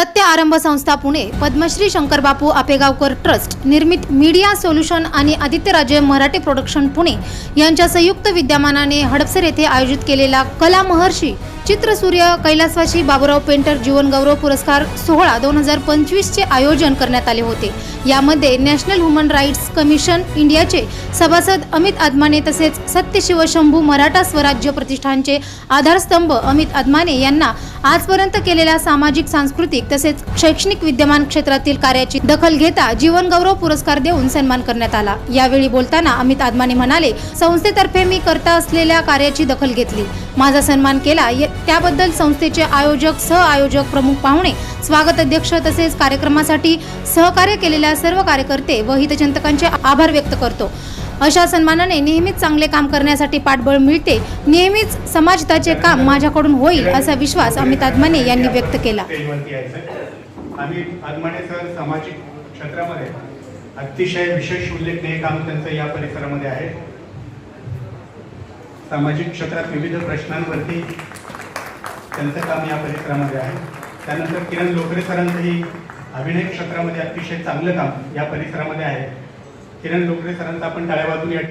सत्य आरंभ संस्था पुणे पद्मश्री शंकरबापू आपेगावकर ट्रस्ट निर्मित मीडिया सोल्युशन आणि आदित्यराजे मराठी प्रोडक्शन पुणे यांच्या संयुक्त विद्यमानाने हडपसर येथे आयोजित केलेला कला महर्षी चित्रसूर्य कैलासवासी बाबुराव पेंटर जीवनगौरव पुरस्कार सोहळा दोन हजार पंचवीसचे आयोजन करण्यात आले होते. यामध्ये नॅशनल ह्युमन राईट्स कमिशन इंडियाचे सभासद अमित आदमाने तसेच सत्य शिवशंभू मराठा स्वराज्य प्रतिष्ठानचे आधारस्तंभ अमित आदमाने यांना आजपर्यंत केलेल्या सामाजिक सांस्कृतिक तसेच शैक्षणिक विद्यमान क्षेत्रातील कार्याची दखल घेता जीवनगौरव पुरस्कार देऊन सन्मान करण्यात आला. यावेळी बोलताना अमित आदमाने म्हणाले संस्थेतर्फे मी करता असलेल्या कार्याची दखल घेतली. माझा सन्मान केला. त्याबद्दल संस्थेचे आयोजक सह आयोजक प्रमुख पाहुणे स्वागत अध्यक्ष तसेच कार्यक्रमासाठी सहकार्य केलेल्या सर्व कार्यकर्ते व हितचिंतकांचे आभार व्यक्त करतो. अशा सन्मानाने नेहमीच चांगले काम करण्यासाठी पाठबळ मिळते. नेहमीच समाजहिताचे काम माझ्याकडून होईल असा विश्वास अमित आदमाने यांनी व्यक्त केला. आदमाने सर सामाजिक क्षेत्रामध्ये अतिशय विशेष उल्लेखनीय काम त्यांचं या परिसरामध्ये आहे. सामाजिक क्षेत्रात विविध प्रश्नांवरती त्यांचं काम या परिसरामध्ये आहे. त्यानंतर किरण लोकरे सरांचंही अभिनय क्षेत्रामध्ये अतिशय चांगलं काम या परिसरामध्ये आहे. किरण लोकरे सरांचा आपण टाळ्या वाजून या